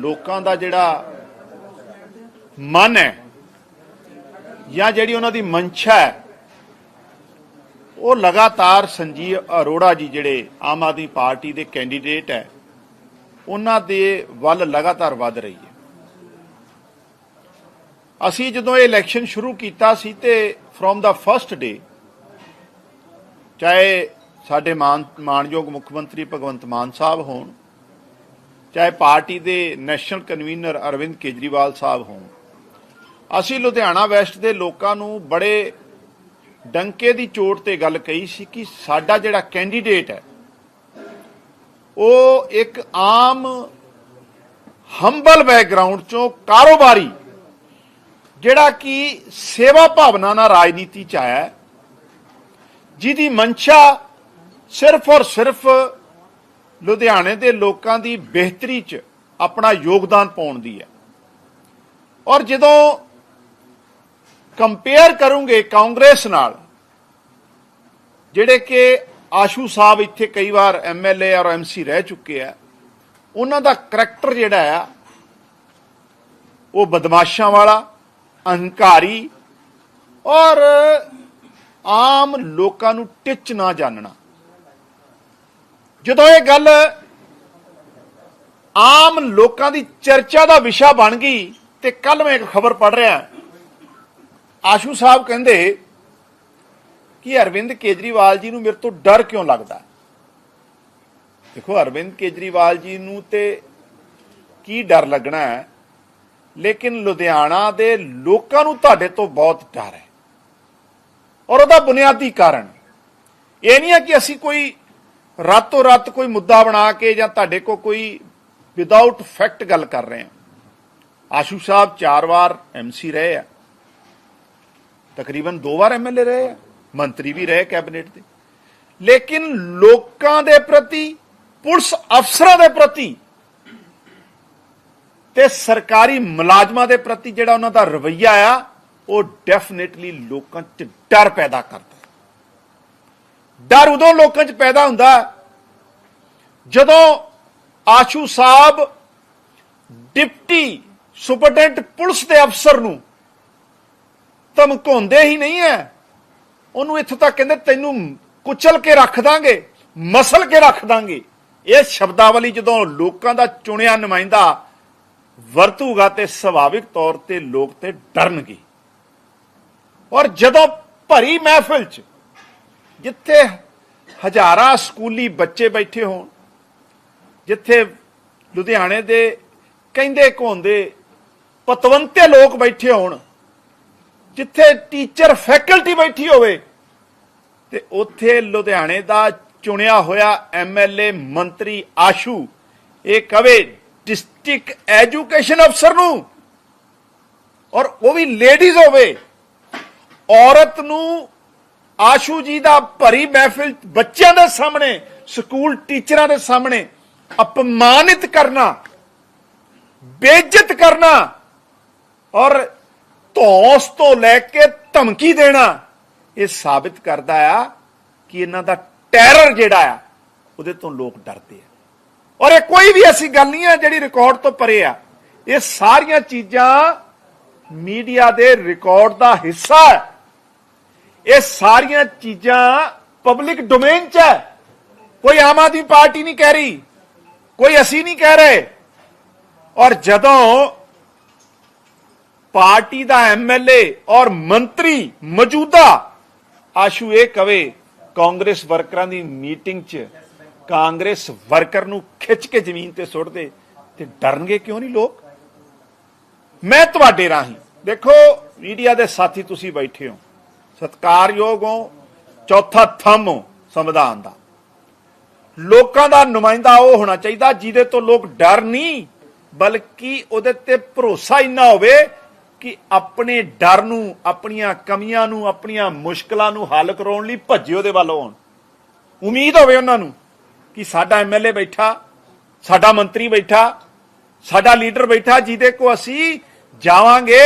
ਲੋਕਾਂ ਦਾ ਜਿਹੜਾ ਮਨ ਹੈ ਜਾਂ ਜਿਹੜੀ ਉਹਨਾਂ ਦੀ ਮਨਸ਼ਾ ਹੈ, ਉਹ ਲਗਾਤਾਰ ਸੰਜੀਵ ਅਰੋੜਾ ਜੀ ਜਿਹੜੇ ਆਮ ਆਦਮੀ ਪਾਰਟੀ ਦੇ ਕੈਂਡੀਡੇਟ ਹੈ, ਉਹਨਾਂ ਦੇ ਵੱਲ ਲਗਾਤਾਰ ਵੱਧ ਰਹੀ ਹੈ। ਅਸੀਂ ਜਦੋਂ ਇਹ ਇਲੈਕਸ਼ਨ ਸ਼ੁਰੂ ਕੀਤਾ ਸੀ ਤੇ ਫਰੋਮ ਦਾ ਫਰਸਟ ਡੇ ਚਾਹੇ ਸਾਡੇ ਮਾਨ, ਮਾਨਯੋਗ ਮੁੱਖ ਮੰਤਰੀ ਭਗਵੰਤ ਮਾਨ ਸਾਹਿਬ ਹੋਣ ਚਾਹੇ ਪਾਰਟੀ ਦੇ ਨੈਸ਼ਨਲ ਕਨਵੀਨਰ ਅਰਵਿੰਦ ਕੇਜਰੀਵਾਲ ਸਾਹਿਬ ਹੋਣ। ਅਸੀਂ ਲੁਧਿਆਣਾ ਵੈਸਟ ਦੇ ਲੋਕਾਂ ਨੂੰ ਬੜੇ ਡੰਕੇ ਦੀ ਚੋਟ ਤੇ ਗੱਲ ਕਹੀ ਸੀ ਕਿ ਸਾਡਾ ਜਿਹੜਾ ਕੈਂਡੀਡੇਟ ਹੈ, ਉਹ ਇੱਕ ਆਮ ਹੰਬਲ ਬੈਕਗ੍ਰਾਉਂਡ ਚੋਂ ਕਾਰੋਬਾਰੀ, ਜਿਹੜਾ ਕਿ ਸੇਵਾ ਭਾਵਨਾ ਨਾਲ ਰਾਜਨੀਤੀ ਚ ਆਇਆ ਜਿਹਦੀ ਮਨਸ਼ਾ ਸਿਰਫ ਔਰ ਸਿਰਫ ਲੁਧਿਆਣੇ ਦੇ ਲੋਕਾਂ ਦੀ ਬਿਹਤਰੀ ਚ ਆਪਣਾ ਯੋਗਦਾਨ ਪਾਉਣ ਦੀ ਹੈ। ਔਰ ਜਦੋਂ ਕੰਪੇਅਰ ਕਰੂੰਗੇ ਕਾਂਗਰਸ ਨਾਲ, ਜਿਹੜੇ ਕਿ ਆਸ਼ੂ ਸਾਹਿਬ ਇੱਥੇ ਕਈ ਵਾਰ ਐਮਐਲਏ ਔਰ ਐਮਸੀ ਰਹਿ ਚੁੱਕੇ ਆ, ਉਹਨਾਂ ਦਾ ਕਰੈਕਟਰ ਜਿਹੜਾ ਆ, ਉਹ ਬਦਮਾਸ਼ਾਂ ਵਾਲਾ, ਅਹੰਕਾਰੀ ਔਰ ਆਮ ਲੋਕਾਂ ਨੂੰ ਟਿੱਚ ਨਾ ਜਾਣਨਾ। ਜਦੋਂ ਇਹ ਗੱਲ ਆਮ ਲੋਕਾਂ ਦੀ ਚਰਚਾ ਦਾ ਵਿਸ਼ਾ ਬਣ ਗਈ ਤੇ ਕੱਲ ਮੈਂ ਇੱਕ ਖਬਰ ਪੜ੍ਹ ਰਿਹਾ। ਆਸ਼ੂ ਸਾਹਿਬ ਕਹਿੰਦੇ ਕਿ ਅਰਵਿੰਦ ਕੇਜਰੀਵਾਲ ਜੀ ਨੂੰ ਮੇਰੇ ਤੋਂ ਡਰ ਕਿਉਂ ਲੱਗਦਾ? ਦੇਖੋ, ਅਰਵਿੰਦ ਕੇਜਰੀਵਾਲ ਜੀ ਨੂੰ ਤੇ ਕੀ ਡਰ ਲੱਗਣਾ ਹੈ? ਲੇਕਿਨ ਲੁਧਿਆਣਾ ਦੇ ਲੋਕਾਂ ਨੂੰ ਤੁਹਾਡੇ ਤੋਂ ਬਹੁਤ ਡਰ ਹੈ। ਔਰ ਉਹਦਾ ਬੁਨਿਆਦੀ ਕਾਰਨ ਇਹ ਨਹੀਂ ਹੈ ਕਿ ਅਸੀਂ ਕੋਈ ਰਾਤੋਂ ਰਾਤ ਕੋਈ ਮੁੱਦਾ ਬਣਾ ਕੇ ਜਾਂ ਤੁਹਾਡੇ ਕੋ ਕੋਈ ਵਿਦਆਊਟ ਫੈਕਟ ਗੱਲ ਕਰ ਰਹੇ ਹਾਂ। ਆਸ਼ੂ ਸਾਹਿਬ ਚਾਰ ਵਾਰ ਐਮਸੀ ਰਹੇ ਆ। ਤਕਰੀਬਨ ਦੋ ਵਾਰ ਐਮਐਲਏ ਰਹੇ ਆ। ਮੰਤਰੀ ਵੀ ਰਹੇ ਕੈਬਨਿਟ ਦੇ। ਲੇਕਿਨ ਲੋਕਾਂ ਦੇ ਪ੍ਰਤੀ, ਪੁਲਿਸ ਅਫਸਰਾਂ ਦੇ ਪ੍ਰਤੀ ਤੇ ਸਰਕਾਰੀ ਮੁਲਾਜ਼ਮਾਂ ਦੇ ਪ੍ਰਤੀ ਜਿਹੜਾ ਉਹਨਾਂ ਦਾ ਰਵੱਈਆ ਆ, ਉਹ ਡੈਫੀਨਿਟਲੀ ਲੋਕਾਂ 'ਚ ਡਰ ਪੈਦਾ ਕਰਦਾ। ਡਰ ਉਦੋਂ ਲੋਕਾਂ 'ਚ ਪੈਦਾ ਹੁੰਦਾ ਜਦੋਂ Ashu sahib deputy superintendent police ਦੇ ਅਫਸਰ ਨੂੰ ਧਮਕਾਉਂਦੇ ਹੀ ਨਹੀਂ ਹੈ ਉਹਨੂੰ ਇੱਥੋਂ ਤੱਕ ਕਹਿੰਦੇ ਤੈਨੂੰ ਕੁਚਲ ਕੇ ਰੱਖ ਦਾਂਗੇ, ਮਸਲ ਕੇ ਰੱਖ ਦਾਂਗੇ। ਇਹ ਸ਼ਬਦਾਵਲੀ ਜਦੋਂ ਲੋਕਾਂ ਦਾ ਚੁਣਿਆ ਨੁਮਾਇੰਦਾ ਵਰਤੂਗਾ ਤੇ ਸੁਭਾਵਿਕ ਤੌਰ ਤੇ ਲੋਕ ਤੇ ਡਰਨਗੇ। ਔਰ ਜਦੋਂ ਭਰੀ ਮਹਿਫਿਲ 'ਚ ਜਿੱਥੇ ਹਜ਼ਾਰਾਂ ਸਕੂਲੀ ਬੱਚੇ ਬੈਠੇ ਹੋਣ, ਜਿੱਥੇ ਲੁਧਿਆਣੇ ਦੇ ਕਹਿੰਦੇ ਘੋਂਦੇ ਪਤਵੰਤੇ ਲੋਕ ਬੈਠੇ ਹੋਣ, ਜਿੱਥੇ ਟੀਚਰ ਫੈਕਲਟੀ ਬੈਠੀ ਹੋਵੇ, ਤੇ ਉੱਥੇ ਲੁਧਿਆਣੇ ਦਾ ਚੁਣਿਆ ਹੋਇਆ ਐਮਐਲਏ ਮੰਤਰੀ ਆਸ਼ੂ, ਇਹ ਕਵੇ ਡਿਸਟ੍ਰਿਕਟ ਐਜੂਕੇਸ਼ਨ ਅਫਸਰ ਨੂੰ, ਔਰ ਉਹ ਵੀ ਲੇਡੀਜ਼ ਹੋਵੇ, ਔਰਤ ਨੂੰ ਆਸ਼ੂ ਜੀ ਦਾ ਭਰੀ ਮਹਿਫਿਲ ਬੱਚਿਆਂ ਦੇ ਸਾਹਮਣੇ, ਸਕੂਲ ਟੀਚਰਾਂ ਦੇ ਸਾਹਮਣੇ, ਅਪਮਾਨਿਤ ਕਰਨਾ, ਬੇਇੱਜ਼ਤ ਕਰਨਾ ਔਰ ਧੌਸ ਤੋਂ ਲੈ ਕੇ ਧਮਕੀ ਦੇਣਾ, ਇਹ ਸਾਬਿਤ ਕਰਦਾ ਆ ਕਿ ਇਹਨਾਂ ਦਾ ਟੈਰਰ ਜਿਹੜਾ ਆ, ਉਹਦੇ ਤੋਂ ਲੋਕ ਡਰਦੇ ਆ। ਔਰ ਇਹ ਕੋਈ ਵੀ ਐਸੀ ਗੱਲ ਨਹੀਂ ਹੈ ਜਿਹੜੀ ਰਿਕਾਰਡ ਤੋਂ ਪਰੇ ਆ। ਇਹ ਸਾਰੀਆਂ ਚੀਜ਼ਾਂ ਮੀਡੀਆ ਦੇ ਰਿਕਾਰਡ ਦਾ ਹਿੱਸਾ ਹੈ। ਇਹ ਸਾਰੀਆਂ ਚੀਜ਼ਾਂ ਪਬਲਿਕ ਡੋਮੇਨ 'ਚ ਹੈ। ਕੋਈ ਆਮ ਆਦਮੀ ਪਾਰਟੀ ਨਹੀਂ ਕਹਿ ਰਹੀ। ਕੋਈ ਅਸੀਂ ਨਹੀਂ ਕਹਿ ਰਹੇ। ਔਰ ਜਦੋਂ ਪਾਰਟੀ ਦਾ ਐਮਐਲਏ ਔਰ ਮੰਤਰੀ ਮੌਜੂਦਾ, ਆਸ਼ੂ ਇਹ ਕਵੇ, ਕਾਂਗਰਸ ਵਰਕਰਾਂ ਦੀ ਮੀਟਿੰਗ 'ਚ ਕਾਂਗਰਸ ਵਰਕਰ ਨੂੰ ਖਿੱਚ ਕੇ ਜ਼ਮੀਨ ਤੇ ਸੁੱਟ ਦੇ ਤੇ ਡਰਨਗੇ ਕਿਉਂ ਨਹੀਂ ਲੋਕ? ਮੈਂ ਤੁਹਾਡੇ ਰਾਹੀਂ। ਦੇਖੋ, ਮੀਡੀਆ ਦੇ ਸਾਥੀ ਤੁਸੀਂ ਬੈਠੇ ਹੋ। ਸਤਕਾਰਯੋਗ ਹੋ ਚੌਥਾ ਥੰਮ ਹੋ ਸੰਵਿਧਾਨ ਦਾ। ਲੋਕਾਂ ਦਾ ਨੁਮਾਇੰਦਾ ਉਹ ਹੋਣਾ ਚਾਹੀਦਾ ਜਿਹਦੇ ਤੋਂ ਲੋਕ ਡਰ ਨਹੀਂ, ਬਲਕਿ ਉਹਦੇ ਤੇ ਭਰੋਸਾ ਇੰਨਾ ਹੋਵੇ ਕਿ ਆਪਣੇ ਡਰ ਨੂੰ, ਆਪਣੀਆਂ ਕਮੀਆਂ ਨੂੰ, ਆਪਣੀਆਂ ਮੁਸ਼ਕਲਾਂ ਨੂੰ ਹੱਲ ਕਰਾਉਣ ਲਈ ਭੱਜੇ ਉਹਦੇ ਵੱਲ ਆਉਣ ਉਮੀਦ ਹੋਵੇ ਉਹਨਾਂ ਨੂੰ ਕਿ ਸਾਡਾ ਐਮਐਲਏ ਬੈਠਾ, ਸਾਡਾ ਮੰਤਰੀ ਬੈਠਾ, ਸਾਡਾ ਲੀਡਰ ਬੈਠਾ ਜਿਹਦੇ ਕੋ ਅਸੀਂ ਜਾਵਾਂਗੇ,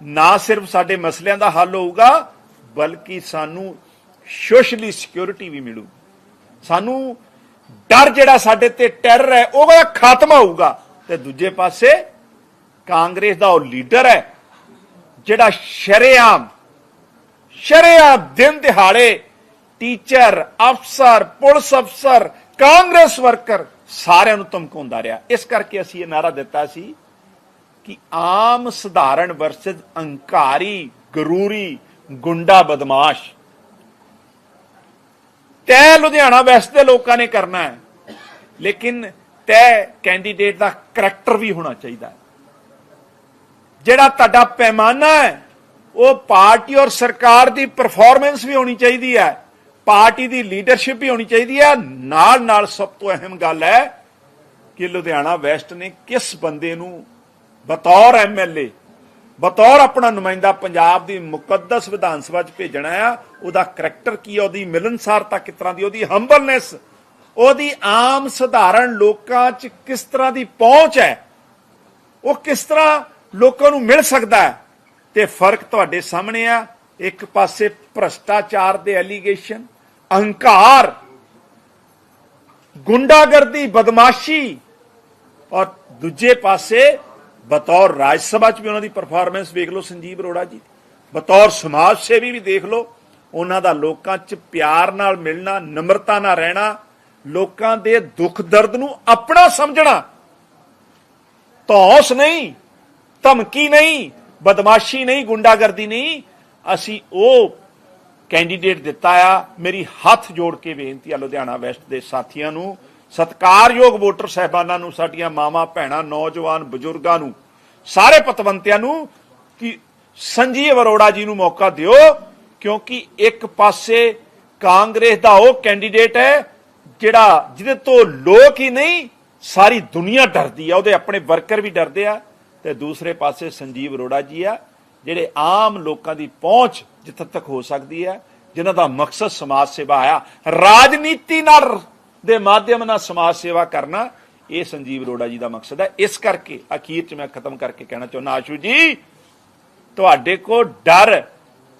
ਨਾ ਸਿਰਫ ਸਾਡੇ ਮਸਲਿਆਂ ਦਾ ਹੱਲ ਹੋਊਗਾ ਬਲਕਿ ਸਾਨੂੰ ਸੋਸ਼ਲੀ ਸਿਕਿਉਰਿਟੀ ਵੀ ਮਿਲੂ। ਸਾਨੂੰ ਡਰ ਜਿਹੜਾ ਸਾਡੇ ਤੇ ਟੈਰਰ ਹੈ ਉਹਦਾ ਖਾਤਮਾ ਹੋਊਗਾ। ਤੇ ਦੂਜੇ ਪਾਸੇ ਕਾਂਗਰਸ ਦਾ ਉਹ ਲੀਡਰ ਹੈ, ਜਿਹੜਾ ਸ਼ਰੇਆਮ ਸ਼ਰੇਆਮ ਦਿਨ ਦਿਹਾੜੇ ਟੀਚਰ, ਅਫਸਰ, ਪੁਲਿਸ ਅਫਸਰ, ਕਾਂਗਰਸ ਵਰਕਰ ਸਾਰਿਆਂ ਨੂੰ ਧਮਕਾਉਂਦਾ ਰਿਹਾ। ਇਸ ਕਰਕੇ ਅਸੀਂ ਇਹ ਨਾਰਾ ਦਿੱਤਾ ਸੀ ਕਿ ਆਮ ਸਧਾਰਨ ਵਰਸਸ ਅਹੰਕਾਰੀ, ਗਰੂਰੀ ਗੁੰਡਾ ਬਦਮਾਸ਼। ਤੈ ਲੁਧਿਆਣਾ ਵੈਸਟ ਦੇ ਲੋਕਾਂ ਨੇ ਕਰਨਾ ਹੈ, ਲੇਕਿਨ ਤੈ ਕੈਂਡੀਡੇਟ ਦਾ ਕਰੈਕਟਰ ਵੀ ਹੋਣਾ ਚਾਹੀਦਾ ਹੈ। ਜਿਹੜਾ ਤੁਹਾਡਾ ਪੈਮਾਨਾ ਹੈ, ਉਹ ਪਾਰਟੀ ਔਰ ਸਰਕਾਰ ਦੀ ਪਰਫਾਰਮੈਂਸ ਵੀ ਹੋਣੀ ਚਾਹੀਦੀ ਹੈ, ਪਾਰਟੀ ਦੀ ਲੀਡਰਸ਼ਿਪ ਵੀ ਹੋਣੀ ਚਾਹੀਦੀ ਹੈ। ਨਾਲ ਨਾਲ ਸਭ ਤੋਂ ਅਹਿਮ ਗੱਲ ਹੈ ਕਿ ਲੁਧਿਆਣਾ ਵੈਸਟ ਨੇ ਕਿਸ ਬੰਦੇ ਨੂੰ ਬਤੌਰ ਐਮਐਲਏ ਬਤੌਰ ਆਪਣਾ ਨੁਮਾਇੰਦਾ ਪੰਜਾਬ ਦੀ ਮੁਕੱਦਸ ਵਿਧਾਨ ਸਭਾ 'ਚ ਭੇਜਣਾ ਆ, ਉਹਦਾ ਕਰੈਕਟਰ ਕੀ ਹੈ ਉਹਦੀ ਮਿਲਨਸਾਰਤਾ ਕਿਸ ਤਰ੍ਹਾਂ ਦੀ, ਉਹਦੀ ਹੰਬਲਨੈਸ ਉਹਦੀ ਆਮ ਸਧਾਰਨ ਲੋਕਾਂ 'ਚ ਕਿਸ ਤਰ੍ਹਾਂ ਦੀ ਪਹੁੰਚ ਹੈ, ਉਹ ਕਿਸ ਤਰ੍ਹਾਂ ਲੋਕਾਂ ਨੂੰ ਮਿਲ ਸਕਦਾ ਹੈ, ਤੇ ਫ਼ਰਕ ਤੁਹਾਡੇ ਸਾਹਮਣੇ ਆ। ਇੱਕ ਪਾਸੇ ਭ੍ਰਸ਼ਟਾਚਾਰ ਦੇ ਐਲੀਗੇਸ਼ਨ ਅਹੰਕਾਰ, ਗੁੰਡਾਗਰਦੀ, ਬਦਮਾਸ਼ੀ, ਔਰ ਦੂਜੇ ਪਾਸੇ ਬਤੌਰ ਰਾਜ ਸਭਾ ਚ ਵੀ ਉਹਨਾਂ ਦੀ ਪਰਫਾਰਮੈਂਸ ਵੇਖ ਲਓ, ਸੰਜੀਵ ਅਰੋੜਾ ਜੀ। ਬਤੌਰ ਸਮਾਜ ਸੇਵੀ ਵੀ ਦੇਖ ਲਓ, ਉਹਨਾਂ ਦਾ ਲੋਕਾਂ 'ਚ ਪਿਆਰ ਨਾਲ ਮਿਲਣਾ, ਨਮਰਤਾ ਨਾਲ ਰਹਿਣਾ, ਲੋਕਾਂ ਦੇ ਦੁੱਖ ਦਰਦ ਨੂੰ ਆਪਣਾ ਸਮਝਣਾ। ਧੌਂਸ ਨਹੀਂ, ਧਮਕੀ ਨਹੀਂ, ਬਦਮਾਸ਼ੀ ਨਹੀਂ, ਗੁੰਡਾਗਰਦੀ ਨਹੀਂ, ਅਸੀਂ ਉਹ ਕੈਂਡੀਡੇਟ ਦਿੱਤਾ ਆ, ਮੇਰੀ ਹੱਥ ਜੋੜ ਕੇ ਬੇਨਤੀ ਆ ਲੁਧਿਆਣਾ ਵੈਸਟ ਦੇ ਸਾਥੀਆਂ ਨੂੰ ਸਤਕਾਰਯੋਗ ਵੋਟਰ ਸਹਿਬਾਨਾਂ ਨੂੰ, ਸਾਡੀਆਂ ਮਾਵਾਂ, ਭੈਣਾਂ, ਨੌਜਵਾਨ, ਬਜ਼ੁਰਗਾਂ ਨੂੰ, ਸਾਰੇ ਪਤਵੰਤਿਆਂ ਨੂੰ ਕਿ ਸੰਜੀਵ ਅਰੋੜਾ ਜੀ ਨੂੰ ਮੌਕਾ ਦਿਓ, ਕਿਉਂਕਿ ਇੱਕ ਪਾਸੇ ਕਾਂਗਰਸ ਦਾ ਉਹ ਕੈਂਡੀਡੇਟ ਹੈ, ਜਿਹੜਾ ਜਿਹਦੇ ਤੋਂ ਲੋਕ ਹੀ ਨਹੀਂ, ਸਾਰੀ ਦੁਨੀਆ ਡਰਦੀ ਆ, ਉਹਦੇ ਆਪਣੇ ਵਰਕਰ ਵੀ ਡਰਦੇ ਆ, ਤੇ ਦੂਸਰੇ ਪਾਸੇ ਸੰਜੀਵ ਅਰੋੜਾ ਜੀ ਆ, ਜਿਹੜੇ ਆਮ ਲੋਕਾਂ ਦੀ ਪਹੁੰਚ ਜਿੱਥੇ ਤੱਕ ਹੋ ਸਕਦੀ ਹੈ ਜਿਨ੍ਹਾਂ ਦਾ ਮਕਸਦ ਸਮਾਜ ਸੇਵਾ ਆ, ਰਾਜਨੀਤੀ ਨਾਲ ਦੇ ਮਾਧਿਅਮ ਨਾਲ ਸਮਾਜ ਸੇਵਾ ਕਰਨਾ ਇਹ ਸੰਜੀਵ ਅਰੋੜਾ ਜੀ ਦਾ ਮਕਸਦ ਹੈ। ਇਸ ਕਰਕੇ ਅਖੀਰ ਚ ਮੈਂ ਖਤਮ ਕਰਕੇ ਕਹਿਣਾ ਚਾਹੁੰਦਾ, ਆਸ਼ੂ ਜੀ, ਤੁਹਾਡੇ ਕੋ ਡਰ,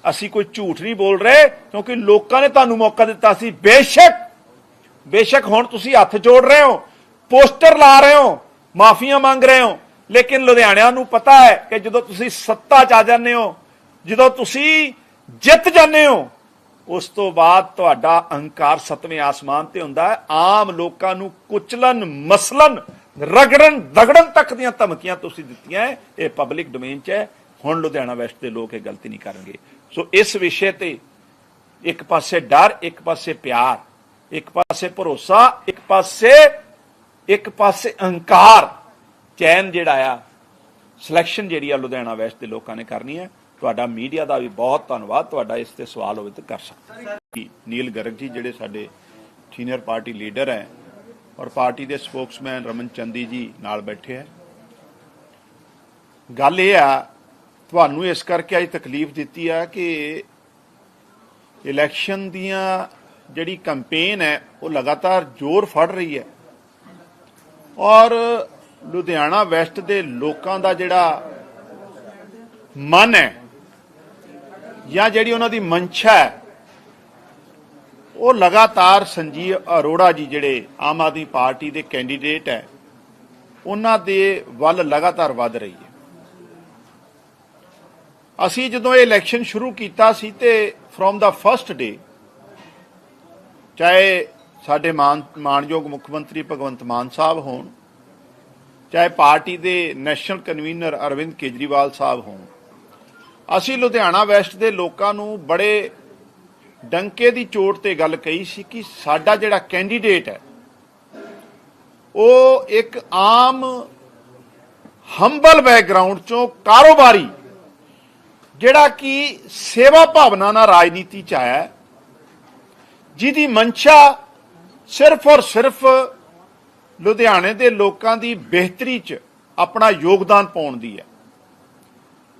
ਅਸੀਂ ਕੋਈ ਝੂਠ ਨਹੀਂ ਬੋਲ ਰਹੇ, ਕਿਉਂਕਿ ਲੋਕਾਂ ਨੇ ਤੁਹਾਨੂੰ ਮੌਕਾ ਦਿੱਤਾ ਸੀ। ਬੇਸ਼ੱਕ ਬੇਸ਼ੱਕ ਹੁਣ ਤੁਸੀਂ ਹੱਥ ਜੋੜ ਰਹੇ ਹੋ, ਪੋਸਟਰ ਲਾ ਰਹੇ ਹੋ, ਮਾਫੀਆਂ ਮੰਗ ਰਹੇ ਹੋ, ਲੇਕਿਨ ਲੁਧਿਆਣਿਆਂ ਨੂੰ ਪਤਾ ਹੈ ਕਿ ਜਦੋਂ ਤੁਸੀਂ ਸੱਤਾ 'ਚ ਆ ਜਾਂਦੇ ਹੋ, ਜਦੋਂ ਤੁਸੀਂ ਜਿੱਤ ਜਾਂਦੇ ਹੋ ਉਸ ਤੋਂ ਬਾਅਦ ਤੁਹਾਡਾ ਅਹੰਕਾਰ ਸਤਵੇਂ ਆਸਮਾਨ ਤੇ ਹੁੰਦਾ ਹੈ। ਆਮ ਲੋਕਾਂ ਨੂੰ ਕੁਚਲਨ ਮਸਲਨ ਰਗੜਨ ਦਗੜਨ ਤੱਕ ਦੀਆਂ ਧਮਕੀਆਂ ਤੁਸੀਂ ਦਿੱਤੀਆਂ ਹੈ, ਇਹ ਪਬਲਿਕ ਡੋਮੇਨ 'ਚ ਹੈ। ਹੁਣ ਲੁਧਿਆਣਾ ਵੈਸਟ ਦੇ ਲੋਕ ਇਹ ਗਲਤੀ ਨਹੀਂ ਕਰਨਗੇ। ਸੋ ਇਸ ਵਿਸ਼ੇ ਤੇ ਇੱਕ ਪਾਸੇ ਡਰ ਇੱਕ ਪਾਸੇ ਪਿਆਰ ਇੱਕ ਪਾਸੇ ਭਰੋਸਾ ਇੱਕ ਪਾਸੇ ਇੱਕ ਪਾਸੇ ਅਹੰਕਾਰ। ਚੈਨ ਜਿਹੜਾ ਆ ਸਿਲੈਕਸ਼ਨ ਜਿਹੜੀ ਆ ਲੁਧਿਆਣਾ ਵੈਸਟ ਦੇ ਲੋਕਾਂ ਨੇ ਕਰਨੀ ਹੈ। ਤੁਹਾਡਾ ਮੀਡੀਆ ਦਾ ਵੀ ਬਹੁਤ ਧੰਨਵਾਦ ਤੁਹਾਡਾ ਇਸ ਤੇ ਸਵਾਲ ਹੋਵੇ ਤਾਂ ਕਰ ਸਕਦੇ ਨੀਲ ਗਰਗ ਜੀ ਜਿਹੜੇ ਸਾਡੇ ਸੀਨੀਅਰ ਪਾਰਟੀ ਲੀਡਰ ਹੈ ਔਰ ਪਾਰਟੀ ਦੇ ਸਪੋਕਸਮੈਨ ਰਮਨ ਚੰਦੀ ਜੀ ਨਾਲ ਬੈਠੇ ਹੈ। ਗੱਲ ਇਹ ਆ ਤੁਹਾਨੂੰ ਇਸ ਕਰਕੇ ਅੱਜ ਤਕਲੀਫ ਦਿੱਤੀ ਆ ਕਿ ਇਲੈਕਸ਼ਨ ਦੀਆਂ ਜਿਹੜੀ ਕੈਂਪੇਨ ਹੈ ਉਹ ਲਗਾਤਾਰ ਜ਼ੋਰ ਫੜ ਰਹੀ ਹੈ। ਔਰ ਲੁਧਿਆਣਾ ਵੈਸਟ ਦੇ ਲੋਕਾਂ ਦਾ ਜਿਹੜਾ ਮਨ ਹੈ ਜਾਂ ਜਿਹੜੀ ਉਹਨਾਂ ਦੀ ਮਨਸ਼ਾ ਹੈ, ਉਹ ਲਗਾਤਾਰ ਸੰਜੀਵ ਅਰੋੜਾ ਜੀ ਜਿਹੜੇ ਆਮ ਆਦਮੀ ਪਾਰਟੀ ਦੇ ਕੈਂਡੀਡੇਟ ਹੈ, ਉਹਨਾਂ ਦੇ ਵੱਲ ਲਗਾਤਾਰ ਵੱਧ ਰਹੀ ਹੈ। ਅਸੀਂ ਜਦੋਂ ਇਹ ਇਲੈਕਸ਼ਨ ਸ਼ੁਰੂ ਕੀਤਾ ਸੀ ਤੇ ਫਰੋਮ ਦਾ ਫਰਸਟ ਡੇ ਚਾਹੇ ਸਾਡੇ ਮਾਨ, ਮਾਨਯੋਗ ਮੁੱਖ ਮੰਤਰੀ ਭਗਵੰਤ ਮਾਨ ਸਾਹਿਬ ਹੋਣ, ਚਾਹੇ ਪਾਰਟੀ ਦੇ ਨੈਸ਼ਨਲ ਕਨਵੀਨਰ ਅਰਵਿੰਦ ਕੇਜਰੀਵਾਲ ਸਾਹਿਬ ਹੋਣ ਅਸੀਂ ਲੁਧਿਆਣਾ ਵੈਸਟ ਦੇ ਲੋਕਾਂ ਨੂੰ ਬੜੇ ਡੰਕੇ ਦੀ ਚੋਟ ਤੇ ਗੱਲ ਕਹੀ ਸੀ ਕਿ ਸਾਡਾ ਜਿਹੜਾ ਕੈਂਡੀਡੇਟ ਹੈ, ਉਹ ਇੱਕ ਆਮ ਹੰਬਲ ਬੈਕਗ੍ਰਾਉਂਡ ਚੋਂ ਕਾਰੋਬਾਰੀ, ਜਿਹੜਾ ਕਿ ਸੇਵਾ ਭਾਵਨਾ ਨਾਲ ਰਾਜਨੀਤੀ ਚ ਆਇਆ ਜਿਹਦੀ ਮਨਸ਼ਾ ਸਿਰਫ ਔਰ ਸਿਰਫ ਲੁਧਿਆਣੇ ਦੇ ਲੋਕਾਂ ਦੀ ਬਿਹਤਰੀ ਚ ਆਪਣਾ ਯੋਗਦਾਨ ਪਾਉਣ ਦੀ ਹੈ।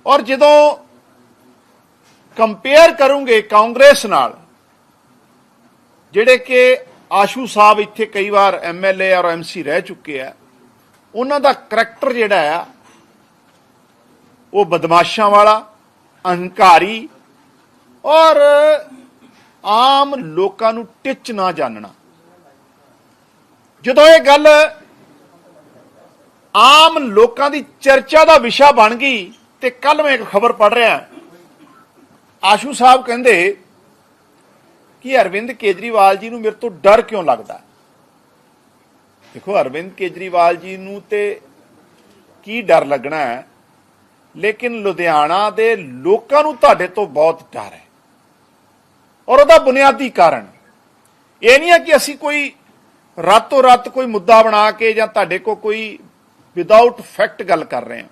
ਔਰ ਜਦੋਂ ਕੰਪੇਅਰ ਕਰੂੰਗੇ ਕਾਂਗਰਸ ਨਾਲ, ਜਿਹੜੇ ਕਿ ਆਸ਼ੂ ਸਾਹਿਬ ਇੱਥੇ ਕਈ ਵਾਰ ਐਮਐਲਏ ਔਰ ਐਮਸੀ ਰਹਿ ਚੁੱਕੇ ਆ, ਉਹਨਾਂ ਦਾ ਕਰੈਕਟਰ ਜਿਹੜਾ ਆ, ਉਹ ਬਦਮਾਸ਼ਾਂ ਵਾਲਾ, ਅਹੰਕਾਰੀ ਔਰ ਆਮ ਲੋਕਾਂ ਨੂੰ ਟਿੱਚ ਨਾ ਜਾਣਨਾ। ਜਦੋਂ ਇਹ ਗੱਲ ਆਮ ਲੋਕਾਂ ਦੀ ਚਰਚਾ ਦਾ ਵਿਸ਼ਾ ਬਣ ਗਈ, ਤੇ ਕੱਲ ਮੈਂ ਇੱਕ ਖਬਰ ਪੜ੍ਹ ਰਿਹਾ। ਆਸ਼ੂ ਸਾਹਿਬ ਕਹਿੰਦੇ ਕਿ ਅਰਵਿੰਦ ਕੇਜਰੀਵਾਲ ਜੀ ਨੂੰ ਮੇਰੇ ਤੋਂ ਡਰ ਕਿਉਂ ਲੱਗਦਾ? ਦੇਖੋ, ਅਰਵਿੰਦ ਕੇਜਰੀਵਾਲ ਜੀ ਨੂੰ ਤੇ ਕੀ ਡਰ ਲੱਗਣਾ ਹੈ? ਲੇਕਿਨ ਲੁਧਿਆਣਾ ਦੇ ਲੋਕਾਂ ਨੂੰ ਤੁਹਾਡੇ ਤੋਂ ਬਹੁਤ ਡਰ ਹੈ। ਔਰ ਉਹਦਾ ਬੁਨਿਆਦੀ ਕਾਰਨ ਇਹ ਨਹੀਂ ਹੈ ਕਿ ਅਸੀਂ ਕੋਈ ਰਾਤੋਂ ਰਾਤ ਕੋਈ ਮੁੱਦਾ ਬਣਾ ਕੇ ਜਾਂ ਤੁਹਾਡੇ ਕੋ ਕੋਈ ਵਿਦਆਊਟ ਫੈਕਟ ਗੱਲ ਕਰ ਰਹੇ ਹਾਂ।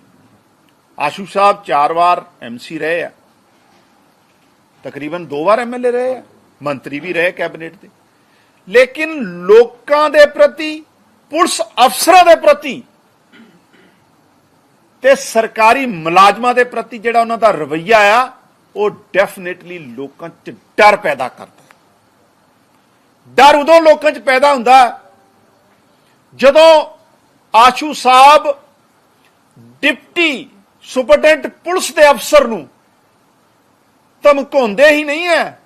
ਆਸ਼ੂ ਸਾਹਿਬ ਚਾਰ ਵਾਰ ਐਮਸੀ ਰਹੇ ਆ। ਤਕਰੀਬਨ ਦੋ ਵਾਰ ਐਮਐਲਏ ਰਹੇ ਆ, ਮੰਤਰੀ ਵੀ ਰਹੇ ਕੈਬਨਿਟ ਦੇ ਲੇਕਿਨ ਲੋਕਾਂ ਦੇ ਪ੍ਰਤੀ, ਪੁਲਿਸ ਅਫਸਰਾਂ ਦੇ ਪ੍ਰਤੀ ਤੇ ਸਰਕਾਰੀ ਮੁਲਾਜ਼ਮਾਂ ਦੇ ਪ੍ਰਤੀ ਜਿਹੜਾ ਉਹਨਾਂ ਦਾ ਰਵੱਈਆ ਆ, ਉਹ ਡੈਫੀਨਿਟਲੀ ਲੋਕਾਂ 'ਚ ਡਰ ਪੈਦਾ ਕਰਦਾ। ਡਰ ਉਦੋਂ ਲੋਕਾਂ 'ਚ ਪੈਦਾ ਹੁੰਦਾ ਜਦੋਂ Ashu sahib deputy superintendent police ਦੇ ਅਫਸਰ ਨੂੰ ਧਮਕਾਉਂਦੇ ਹੀ ਨਹੀਂ ਹੈ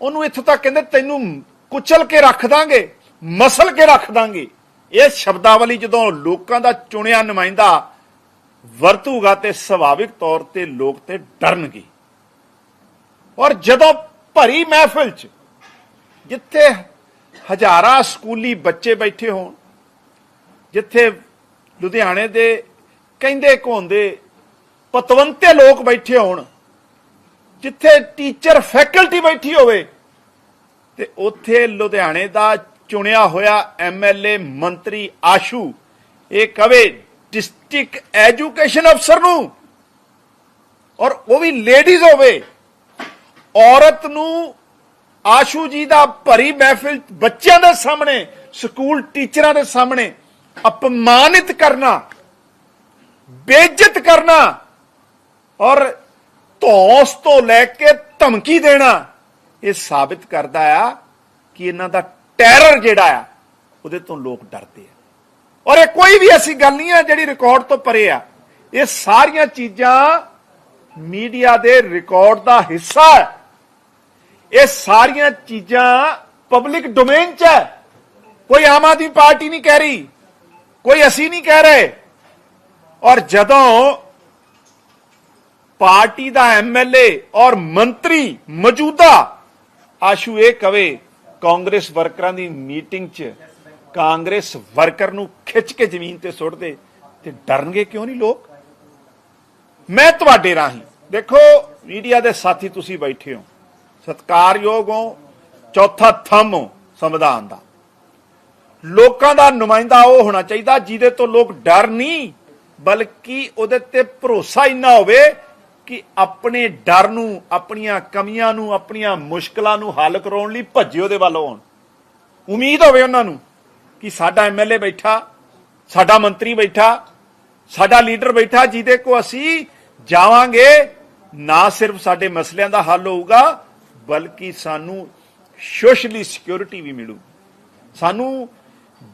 ਉਹਨੂੰ ਇੱਥੋਂ ਤੱਕ ਕਹਿੰਦੇ ਤੈਨੂੰ ਕੁਚਲ ਕੇ ਰੱਖ ਦਾਂਗੇ, ਮਸਲ ਕੇ ਰੱਖ ਦਾਂਗੇ। ਇਹ ਸ਼ਬਦਾਵਲੀ ਜਦੋਂ ਲੋਕਾਂ ਦਾ ਚੁਣਿਆ ਨੁਮਾਇੰਦਾ ਵਰਤੂਗਾ ਤੇ ਸੁਭਾਵਿਕ ਤੌਰ ਤੇ ਲੋਕ ਤੇ ਡਰਨਗੇ। ਔਰ ਜਦੋਂ ਭਰੀ ਮਹਿਫਿਲ 'ਚ ਜਿੱਥੇ ਹਜ਼ਾਰਾਂ ਸਕੂਲੀ ਬੱਚੇ ਬੈਠੇ ਹੋਣ, ਜਿੱਥੇ ਲੁਧਿਆਣੇ ਦੇ ਕਹਿੰਦੇ ਕੋਂਦੇ ਪਤਵੰਤੇ ਲੋਕ ਬੈਠੇ ਹੋਣ ਜਿੱਥੇ ਟੀਚਰ, ਫੈਕਲਟੀ ਬੈਠੀ ਹੋਵੇ। ਤੇ ਉੱਥੇ ਲੁਧਿਆਣੇ ਦਾ ਚੁਣਿਆ ਹੋਇਆ ਐਮਐਲਏ ਮੰਤਰੀ ਆਸ਼ੂ, ਇਹ ਕਵੇ, ਡਿਸਟ੍ਰਿਕਟ ਐਜੂਕੇਸ਼ਨ ਅਫਸਰ ਨੂੰ ਔਰ ਉਹ ਵੀ ਲੇਡੀਜ਼ ਹੋਵੇ, ਔਰਤ ਨੂੰ ਆਸ਼ੂ ਜੀ ਦਾ ਭਰੀ ਮਹਿਫਿਲ ਬੱਚਿਆਂ ਦੇ ਸਾਹਮਣੇ, ਸਕੂਲ ਟੀਚਰਾਂ ਦੇ ਸਾਹਮਣੇ ਅਪਮਾਨਿਤ ਕਰਨਾ, ਬੇਇੱਜ਼ਤ ਕਰਨਾ ਔਰ ਧੌਸ ਤੋਂ ਲੈ ਕੇ ਧਮਕੀ ਦੇਣਾ, ਇਹ ਸਾਬਿਤ ਕਰਦਾ ਆ ਕਿ ਇਹਨਾਂ ਦਾ ਟੈਰਰ ਜਿਹੜਾ ਆ, ਉਹਦੇ ਤੋਂ ਲੋਕ ਡਰਦੇ ਆ। ਔਰ ਇਹ ਕੋਈ ਵੀ ਐਸੀ ਗੱਲ ਨਹੀਂ ਆ ਜਿਹੜੀ ਰਿਕਾਰਡ ਤੋਂ ਪਰੇ ਆ। ਇਹ ਸਾਰੀਆਂ ਚੀਜ਼ਾਂ ਮੀਡੀਆ ਦੇ ਰਿਕਾਰਡ ਦਾ ਹਿੱਸਾ ਹੈ। ਇਹ ਸਾਰੀਆਂ ਚੀਜ਼ਾਂ ਪਬਲਿਕ ਡੋਮੇਨ 'ਚ ਹੈ। ਕੋਈ ਆਮ ਆਦਮੀ ਪਾਰਟੀ ਨਹੀਂ ਕਹਿ ਰਹੀ, ਕੋਈ ਅਸੀਂ ਨਹੀਂ ਕਹਿ ਰਹੇ। ਔਰ ਜਦੋਂ ਪਾਰਟੀ ਦਾ ਐਮਐਲਏ ਔਰ ਮੰਤਰੀ ਮੌਜੂਦਾ, ਆਸ਼ੂ ਇਹ ਕਵੇ, ਕਾਂਗਰਸ ਵਰਕਰਾਂ ਦੀ ਮੀਟਿੰਗ 'ਚ ਕਾਂਗਰਸ ਵਰਕਰ ਨੂੰ ਖਿੱਚ ਕੇ ਜ਼ਮੀਨ ਤੇ ਸੁੱਟ ਦੇ ਤੇ ਡਰਨਗੇ ਕਿਉਂ ਨਹੀਂ ਲੋਕ? ਮੈਂ ਤੁਹਾਡੇ ਰਾਹੀਂ, ਦੇਖੋ, ਮੀਡੀਆ ਦੇ ਸਾਥੀ ਤੁਸੀਂ ਬੈਠੇ ਹੋ, ਸਤਕਾਰਯੋਗ ਹੋ, ਚੌਥਾ ਥੰਮ ਹੋ ਸੰਵਿਧਾਨ ਦਾ। ਲੋਕਾਂ ਦਾ ਨੁਮਾਇੰਦਾ ਉਹ ਹੋਣਾ ਚਾਹੀਦਾ ਜਿਹਦੇ ਤੋਂ ਲੋਕ ਡਰ ਨਹੀਂ, ਬਲਕਿ ਉਹਦੇ ਤੇ ਭਰੋਸਾ ਇੰਨਾ ਹੋਵੇ ਕਿ ਆਪਣੇ ਡਰ ਨੂੰ, ਆਪਣੀਆਂ ਕਮੀਆਂ ਨੂੰ, ਆਪਣੀਆਂ ਮੁਸ਼ਕਲਾਂ ਨੂੰ ਹੱਲ ਕਰਾਉਣ ਲਈ ਭੱਜੇ ਉਹਦੇ ਵੱਲ ਆਉਣ। ਉਮੀਦ ਹੋਵੇ ਉਹਨਾਂ ਨੂੰ ਕਿ ਸਾਡਾ ਐਮਐਲਏ ਬੈਠਾ, ਸਾਡਾ ਮੰਤਰੀ ਬੈਠਾ, ਸਾਡਾ ਲੀਡਰ ਬੈਠਾ, ਜਿਹਦੇ ਕੋ ਅਸੀਂ ਜਾਵਾਂਗੇ, ਨਾ ਸਿਰਫ ਸਾਡੇ ਮਸਲਿਆਂ ਦਾ ਹੱਲ ਹੋਊਗਾ, ਬਲਕਿ ਸਾਨੂੰ ਸੋਸ਼ਲੀ ਸਿਕਿਉਰਿਟੀ ਵੀ ਮਿਲੂ ਸਾਨੂੰ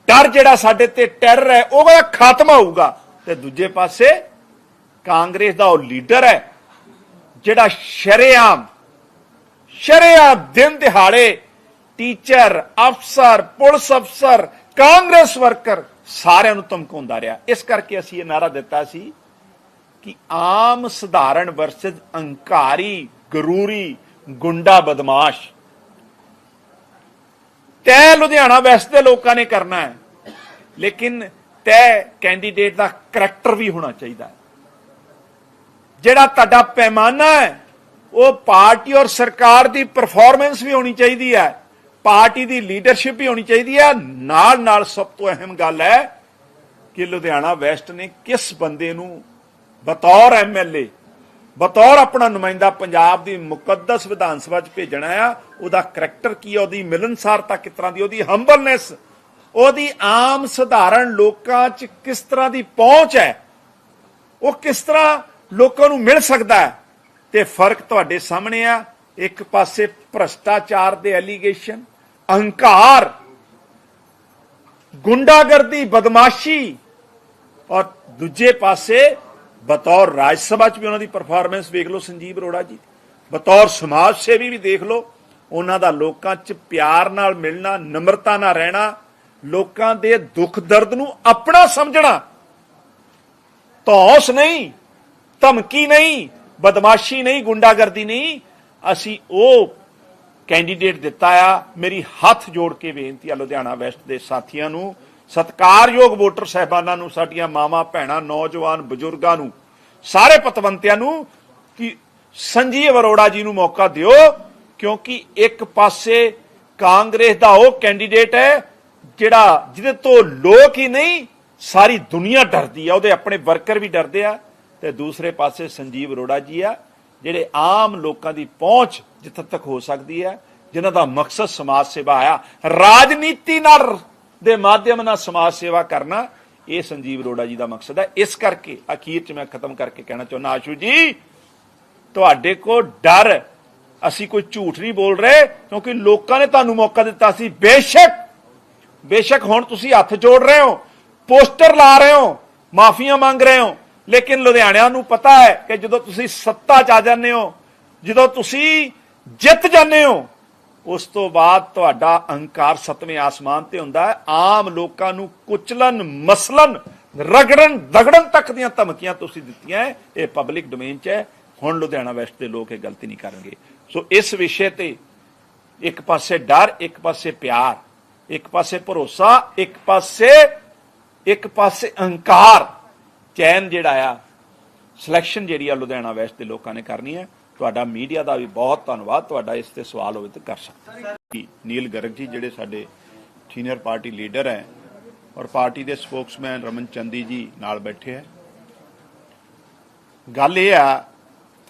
ਡਰ ਜਿਹੜਾ ਸਾਡੇ ਤੇ ਟੈਰਰ ਹੈ ਉਹਦਾ ਖਾਤਮਾ ਹੋਊਗਾ। ਤੇ ਦੂਜੇ ਪਾਸੇ ਕਾਂਗਰਸ ਦਾ ਉਹ ਲੀਡਰ ਹੈ ਜਿਹੜਾ ਸ਼ਰੇਆਮ ਸ਼ਰੇਆਮ ਦਿਨ ਦਿਹਾੜੇ ਟੀਚਰ, ਅਫਸਰ, ਪੁਲਿਸ ਅਫਸਰ, ਕਾਂਗਰਸ ਵਰਕਰ ਸਾਰਿਆਂ ਨੂੰ ਧਮਕਾਉਂਦਾ ਰਿਹਾ। ਇਸ ਕਰਕੇ ਅਸੀਂ ਇਹ ਨਾਰਾ ਦਿੱਤਾ ਸੀ ਕਿ ਆਮ ਸਧਾਰਨ ਵਰਸਜ ਅਹੰਕਾਰੀ, ਗਰੂਰੀ, ਗੁੰਡਾ ਬਦਮਾਸ਼, ਤੈ ਲੁਧਿਆਣਾ ਵੈਸਟ ਦੇ ਲੋਕਾਂ ਨੇ ਕਰਨਾ ਹੈ, ਲੇਕਿਨ ਤੈ ਕੈਂਡੀਡੇਟ ਦਾ ਕਰੈਕਟਰ ਵੀ ਹੋਣਾ ਚਾਹੀਦਾ ਹੈ। ਜਿਹੜਾ ਤੁਹਾਡਾ ਪੈਮਾਨਾ ਹੈ, ਉਹ ਪਾਰਟੀ ਔਰ ਸਰਕਾਰ ਦੀ ਪਰਫਾਰਮੈਂਸ ਵੀ ਹੋਣੀ ਚਾਹੀਦੀ ਹੈ, ਪਾਰਟੀ ਦੀ ਲੀਡਰਸ਼ਿਪ ਵੀ ਹੋਣੀ ਚਾਹੀਦੀ ਹੈ। ਨਾਲ ਨਾਲ ਸਭ ਤੋਂ ਅਹਿਮ ਗੱਲ ਹੈ ਕਿ ਲੁਧਿਆਣਾ ਵੈਸਟ ਨੇ ਕਿਸ ਬੰਦੇ ਨੂੰ ਬਤੌਰ ਐਮਐਲਏ ਬਤੌਰ ਆਪਣਾ ਨੁਮਾਇੰਦਾ ਪੰਜਾਬ ਦੀ ਮੁਕੱਦਸ ਵਿਧਾਨ ਸਭਾ 'ਚ ਭੇਜਣਾ ਆ, ਉਹਦਾ ਕਰੈਕਟਰ ਕੀ ਹੈ ਉਹਦੀ ਮਿਲਨਸਾਰਤਾ ਕਿਸ ਤਰ੍ਹਾਂ ਦੀ, ਉਹਦੀ ਹੰਬਲਨੈਸ ਉਹਦੀ ਆਮ ਸਧਾਰਨ ਲੋਕਾਂ 'ਚ ਕਿਸ ਤਰ੍ਹਾਂ ਦੀ ਪਹੁੰਚ ਹੈ, ਉਹ ਕਿਸ ਤਰ੍ਹਾਂ ਲੋਕਾਂ ਨੂੰ ਮਿਲ ਸਕਦਾ ਤੇ ਫ਼ਰਕ ਤੁਹਾਡੇ ਸਾਹਮਣੇ ਆ। ਇੱਕ ਪਾਸੇ ਭ੍ਰਸ਼ਟਾਚਾਰ ਦੇ ਐਲੀਗੇਸ਼ਨ ਅਹੰਕਾਰ, ਗੁੰਡਾਗਰਦੀ, ਬਦਮਾਸ਼ੀ, ਔਰ ਦੂਜੇ ਪਾਸੇ ਬਤੌਰ ਰਾਜ ਸਭਾ ਚ ਵੀ ਉਹਨਾਂ ਦੀ ਪਰਫਾਰਮੈਂਸ ਵੇਖ ਲਓ, ਸੰਜੀਵ ਅਰੋੜਾ ਜੀ। ਬਤੌਰ ਸਮਾਜ ਸੇਵੀ ਵੀ ਦੇਖ ਲਓ। ਉਹਨਾਂ ਦਾ ਲੋਕਾਂ 'ਚ ਪਿਆਰ ਨਾਲ ਮਿਲਣਾ, ਨਮਰਤਾ ਨਾਲ ਰਹਿਣਾ, ਲੋਕਾਂ ਦੇ ਦੁੱਖ ਦਰਦ ਨੂੰ ਆਪਣਾ ਸਮਝਣਾ। ਧੌਂਸ ਨਹੀਂ। ਧਮਕੀ ਨਹੀਂ, ਬਦਮਾਸ਼ੀ ਨਹੀਂ, ਗੁੰਡਾਗਰਦੀ ਨਹੀਂ। ਅਸੀਂ ਉਹ ਕੈਂਡੀਡੇਟ ਦਿੱਤਾ ਆ, ਮੇਰੀ ਹੱਥ ਜੋੜ ਕੇ ਬੇਨਤੀ ਆ ਲੁਧਿਆਣਾ ਵੈਸਟ ਦੇ ਸਾਥੀਆਂ ਨੂੰ, ਸਤਿਕਾਰਯੋਗ ਵੋਟਰ ਸਹਿਬਾਨਾਂ ਨੂੰ, ਸਾਡੀਆਂ ਮਾਵਾਂ, ਭੈਣਾਂ, ਨੌਜਵਾਨ, ਬਜ਼ੁਰਗਾਂ ਨੂੰ, ਸਾਰੇ ਪਤਵੰਤਿਆਂ ਨੂੰ, ਕਿ ਸੰਜੀਵ ਅਰੋੜਾ ਜੀ ਨੂੰ ਮੌਕਾ ਦਿਓ, ਕਿਉਂਕਿ ਇੱਕ ਪਾਸੇ ਕਾਂਗਰਸ ਦਾ ਉਹ ਕੈਂਡੀਡੇਟ ਹੈ, ਜਿਹੜਾ ਜਿਹਦੇ ਤੋਂ ਲੋਕ ਹੀ ਨਹੀਂ, ਸਾਰੀ ਦੁਨੀਆ ਡਰਦੀ ਆ, ਉਹਦੇ ਆਪਣੇ ਵਰਕਰ ਵੀ ਡਰਦੇ ਆ। ਤੇ ਦੂਸਰੇ ਪਾਸੇ ਸੰਜੀਵ ਅਰੋੜਾ ਜੀ ਆ, ਜਿਹੜੇ ਆਮ ਲੋਕਾਂ ਦੀ ਪਹੁੰਚ ਜਿੱਥੇ ਤੱਕ ਹੋ ਸਕਦੀ ਹੈ, ਜਿਨ੍ਹਾਂ ਦਾ ਮਕਸਦ ਸਮਾਜ ਸੇਵਾ ਆ, ਰਾਜਨੀਤੀ ਨਾਲ, ਦੇ ਮਾਧਿਅਮ ਨਾਲ ਸਮਾਜ ਸੇਵਾ ਕਰਨਾ, ਇਹ ਸੰਜੀਵ ਅਰੋੜਾ ਜੀ ਦਾ ਮਕਸਦ ਹੈ। ਇਸ ਕਰਕੇ ਅਖੀਰ ਚ ਮੈਂ ਖਤਮ ਕਰਕੇ ਕਹਿਣਾ ਚਾਹੁੰਦਾ, ਆਸ਼ੂ ਜੀ, ਤੁਹਾਡੇ ਕੋ ਡਰ, ਅਸੀਂ ਕੋਈ ਝੂਠ ਨਹੀਂ ਬੋਲ ਰਹੇ, ਕਿਉਂਕਿ ਲੋਕਾਂ ਨੇ ਤੁਹਾਨੂੰ ਮੌਕਾ ਦਿੱਤਾ ਸੀ, ਬੇਸ਼ੱਕ ਬੇਸ਼ੱਕ ਹੁਣ ਤੁਸੀਂ ਹੱਥ ਜੋੜ ਰਹੇ ਹੋ, ਪੋਸਟਰ ਲਾ ਰਹੇ ਹੋ, ਮਾਫੀਆਂ ਮੰਗ ਰਹੇ ਹੋ ਲੇਕਿਨ ਲੁਧਿਆਣਿਆਂ ਨੂੰ ਪਤਾ ਹੈ ਕਿ ਜਦੋਂ ਤੁਸੀਂ ਸੱਤਾ 'ਚ ਆ ਜਾਂਦੇ ਹੋ, ਜਦੋਂ ਤੁਸੀਂ ਜਿੱਤ ਜਾਂਦੇ ਹੋ, ਉਸ ਤੋਂ ਬਾਅਦ ਤੁਹਾਡਾ ਅਹੰਕਾਰ ਸਤਵੇਂ ਆਸਮਾਨ ਤੇ ਹੁੰਦਾ ਹੈ। ਆਮ ਲੋਕਾਂ ਨੂੰ ਕੁਚਲਨ ਮਸਲਨ ਰਗੜਨ, ਦਗੜਨ ਤੱਕ ਦੀਆਂ ਧਮਕੀਆਂ ਤੁਸੀਂ ਦਿੱਤੀਆਂ ਹੈ। ਇਹ ਪਬਲਿਕ ਡੋਮੇਨ 'ਚ ਹੈ। ਹੁਣ ਲੁਧਿਆਣਾ ਵੈਸਟ ਦੇ ਲੋਕ ਇਹ ਗਲਤੀ ਨਹੀਂ ਕਰਨਗੇ। ਸੋ ਇਸ ਵਿਸ਼ੇ ਤੇ ਇੱਕ ਪਾਸੇ ਡਰ, ਇੱਕ ਪਾਸੇ ਪਿਆਰ, ਇੱਕ ਪਾਸੇ ਭਰੋਸਾ, ਇੱਕ ਪਾਸੇ ਇੱਕ ਪਾਸੇ ਅਹੰਕਾਰ। ਚੈਨ ਜਿਹੜਾ ਆ ਸਿਲੈਕਸ਼ਨ ਜਿਹੜੀ ਆ ਲੁਧਿਆਣਾ ਵੈਸਟ ਦੇ ਲੋਕਾਂ ਨੇ ਕਰਨੀ ਹੈ। ਤੁਹਾਡਾ ਮੀਡੀਆ ਦਾ ਵੀ ਬਹੁਤ ਧੰਨਵਾਦ। ਤੁਹਾਡਾ ਇਸ ਤੇ ਸਵਾਲ ਹੋਵੇ ਤਾਂ ਕਰ ਸਕਦੇ ਨੀਲ ਗਰਗ ਜੀ ਜਿਹੜੇ ਸਾਡੇ ਸੀਨੀਅਰ ਪਾਰਟੀ ਲੀਡਰ ਹੈ ਔਰ ਪਾਰਟੀ ਦੇ ਸਪੋਕਸਮੈਨ ਰਮਨ ਚੰਦੀ ਜੀ ਨਾਲ ਬੈਠੇ ਹੈ। ਗੱਲ ਇਹ ਆ,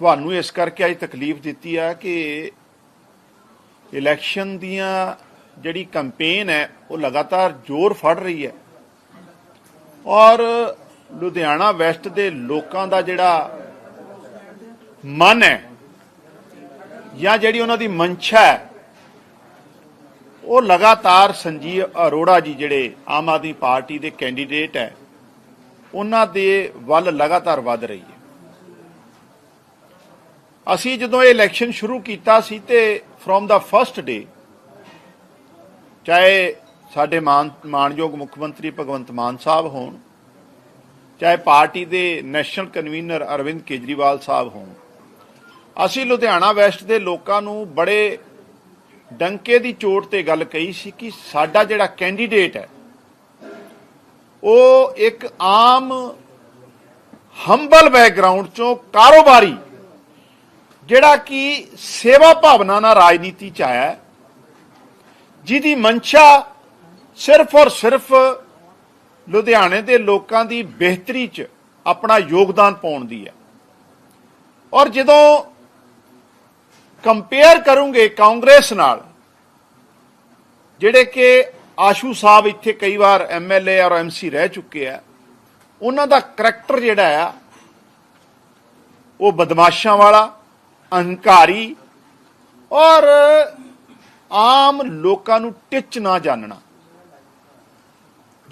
ਤੁਹਾਨੂੰ ਇਸ ਕਰਕੇ ਅੱਜ ਤਕਲੀਫ ਦਿੱਤੀ ਆ ਕਿ ਇਲੈਕਸ਼ਨ ਦੀਆਂ ਜਿਹੜੀ ਕੈਂਪੇਨ ਹੈ, ਉਹ ਲਗਾਤਾਰ ਜ਼ੋਰ ਫੜ ਰਹੀ ਹੈ। ਔਰ ਲੁਧਿਆਣਾ ਵੈਸਟ ਦੇ ਲੋਕਾਂ ਦਾ ਜਿਹੜਾ ਮਨ ਹੈ ਜਾਂ ਜਿਹੜੀ ਉਹਨਾਂ ਦੀ ਮਨਸ਼ਾ ਹੈ, ਉਹ ਲਗਾਤਾਰ ਸੰਜੀਵ ਅਰੋੜਾ ਜੀ ਜਿਹੜੇ ਆਮ ਆਦਮੀ ਪਾਰਟੀ ਦੇ ਕੈਂਡੀਡੇਟ ਹੈ, ਉਹਨਾਂ ਦੇ ਵੱਲ ਲਗਾਤਾਰ ਵੱਧ ਰਹੀ ਹੈ। ਅਸੀਂ ਜਦੋਂ ਇਹ ਇਲੈਕਸ਼ਨ ਸ਼ੁਰੂ ਕੀਤਾ ਸੀ ਤੇ ਫਰੋਮ ਦਾ ਫਰਸਟ ਡੇ ਚਾਹੇ ਸਾਡੇ ਮਾਨ, ਮਾਨਯੋਗ ਮੁੱਖ ਮੰਤਰੀ ਭਗਵੰਤ ਮਾਨ ਸਾਹਿਬ ਹੋਣ ਚਾਹੇ ਪਾਰਟੀ ਦੇ ਨੈਸ਼ਨਲ ਕਨਵੀਨਰ ਅਰਵਿੰਦ ਕੇਜਰੀਵਾਲ ਸਾਹਿਬ ਹੋਣ। ਅਸੀਂ ਲੁਧਿਆਣਾ ਵੈਸਟ ਦੇ ਲੋਕਾਂ ਨੂੰ ਬੜੇ ਡੰਕੇ ਦੀ ਚੋਟ ਤੇ ਗੱਲ ਕਹੀ ਸੀ ਕਿ ਸਾਡਾ ਜਿਹੜਾ ਕੈਂਡੀਡੇਟ ਹੈ, ਉਹ ਇੱਕ ਆਮ ਹੰਬਲ ਬੈਕਗ੍ਰਾਉਂਡ ਚੋਂ ਕਾਰੋਬਾਰੀ, ਜਿਹੜਾ ਕਿ ਸੇਵਾ ਭਾਵਨਾ ਨਾਲ ਰਾਜਨੀਤੀ ਚ ਆਇਆ ਜਿਹਦੀ ਮਨਸ਼ਾ ਸਿਰਫ ਔਰ ਸਿਰਫ ਲੁਧਿਆਣੇ ਦੇ ਲੋਕਾਂ ਦੀ ਬਿਹਤਰੀ ਚ ਆਪਣਾ ਯੋਗਦਾਨ ਪਾਉਣ ਦੀ ਹੈ। ਔਰ ਜਦੋਂ ਕੰਪੇਅਰ ਕਰੂੰਗੇ ਕਾਂਗਰਸ ਨਾਲ, ਜਿਹੜੇ ਕਿ ਆਸ਼ੂ ਸਾਹਿਬ ਇੱਥੇ ਕਈ ਵਾਰ ਐਮਐਲਏ ਔਰ ਐਮਸੀ ਰਹਿ ਚੁੱਕੇ ਆ, ਉਹਨਾਂ ਦਾ ਕਰੈਕਟਰ ਜਿਹੜਾ ਆ, ਉਹ ਬਦਮਾਸ਼ਾਂ ਵਾਲਾ, ਅਹੰਕਾਰੀ ਔਰ ਆਮ ਲੋਕਾਂ ਨੂੰ ਟਿੱਚ ਨਾ ਜਾਣਨਾ।